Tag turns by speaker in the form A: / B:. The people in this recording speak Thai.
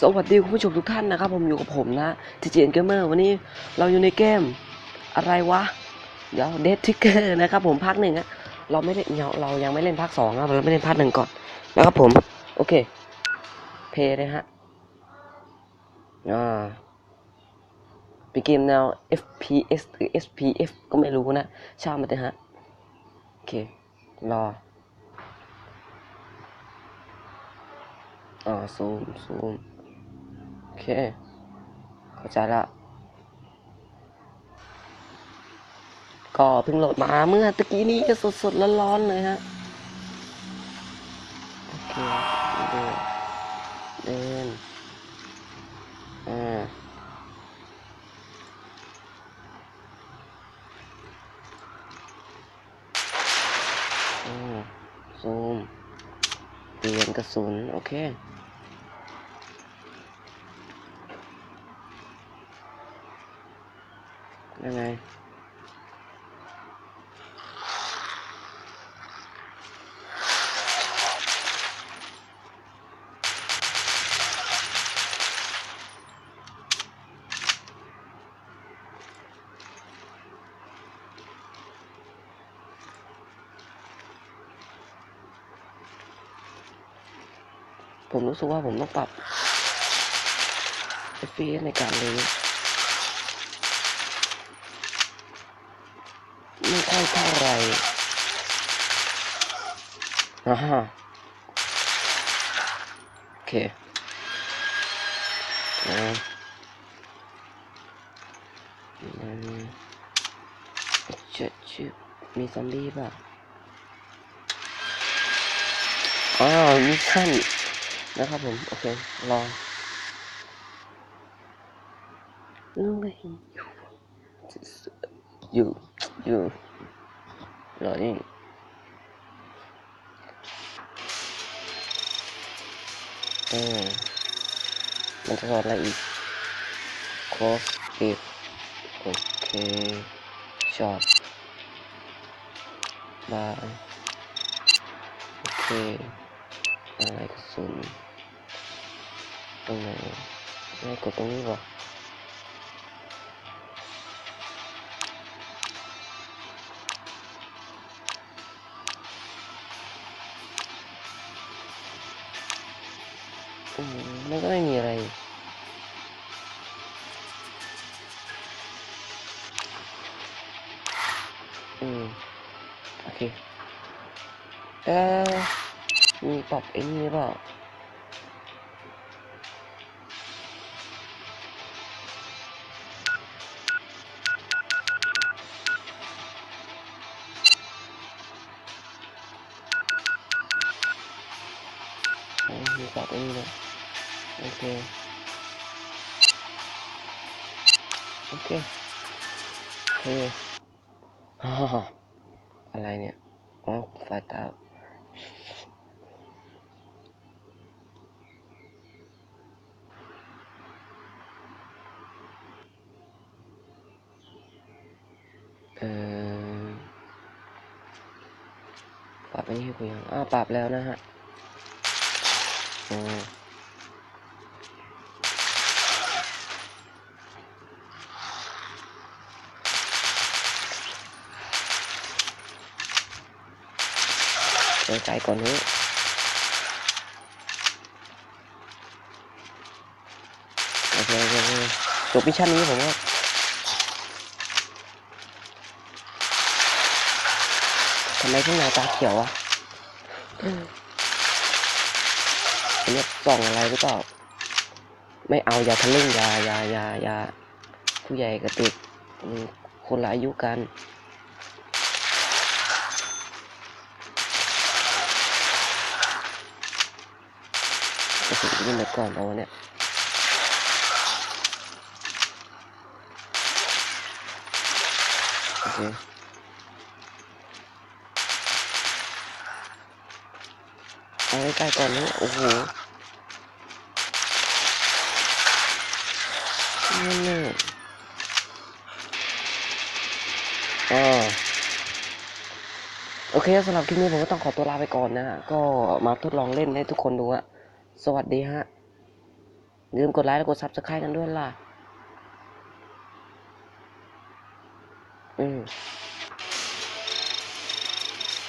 A: สวัสดีคุณผู้ชมทุกท่านนะครับ ผมอยู่กับผมนะทีจีเอ็นเกมเมอร์วันนี้เราอยู่ในเกมอะไรวะ เดี๋ยวเดททิกเกอร์นะครับผมภาคหนึ่งอะเราไม่ได้เราเรายังไม่เล่นภาคสองนะเราไม่เล่นภาคหนึ่งก่อนนะครับผม โอเค เพย์เลยฮะอ่าเป็นเกมแนว FPS หรือ SPF ก็ไม่รู้นะช่างมันเถอะฮะโอเค รออ่าซูมซูม เค เข้าใจละ ก็เพิ่งโหลดมาเมื่อตะกี้นี้ก็สดๆร้อนๆเลยฮะ โอเคเดินเดินอ่าอืมซูมเปลี่ยนกระสุน โอเค ยังไง ผมรู้สึกว่าผมต้องปรับ FPS ในการเล่นไม่ค่อยเท่าไหร อ่าฮะโอเคอ่าอืมเจ็ดชิบมีซอมบี้ป่ะอ๋อมิชชั่นนะครับผม โอเครอลุงก็เห็นอยู่อยู่ รอนี่เออมันจะสอนอะไรอีก cross it โอเค shot บายโอเคอะไรกระสุนตรงไหนไม่กดตรงนี้ป่ะ อืมมันก็ไม่มีอะไร อืม โอเค เออมีปรับไอ้นี่หรือเปล่าอ๋อมีปรับไอ้นี่เลย โอเค โอเคโอเคฮ่าฮ่าอะไรเนี่ย อ๋อสายตาเออปรับไอ้นี่ให้กูยังอ้าวปรับแล้วนะฮะอ๋อ เดินไกลก่อนนี้โอเคโอเคโอเคจบมิชชั่นนี้ผมว่าทำไมพี่นายตาเขียวอะอันนี้ส่องอะไรหรือเปล่า ไม่เอาอย่าทะลึ่งอย่าอย่าอย่าอย่าผู้ใหญ่กับเด็กคนละอายุกัน กระ สุนยิงไปก่อนเอาวเนี่ยโอเคเอาใกล้ๆก่อนนี้โอ้โหนี่นี่อ่าโอเคสำหรับคลิปนี้ผมก็ต้องขอตัวลาไปก่อนนะฮะก็มาทดลองเล่นให้ทุกคนดูอะ สวัสดีฮะอย่าลืมกดไลค์และกดซับสไครต์กันด้วยล่ะ อืม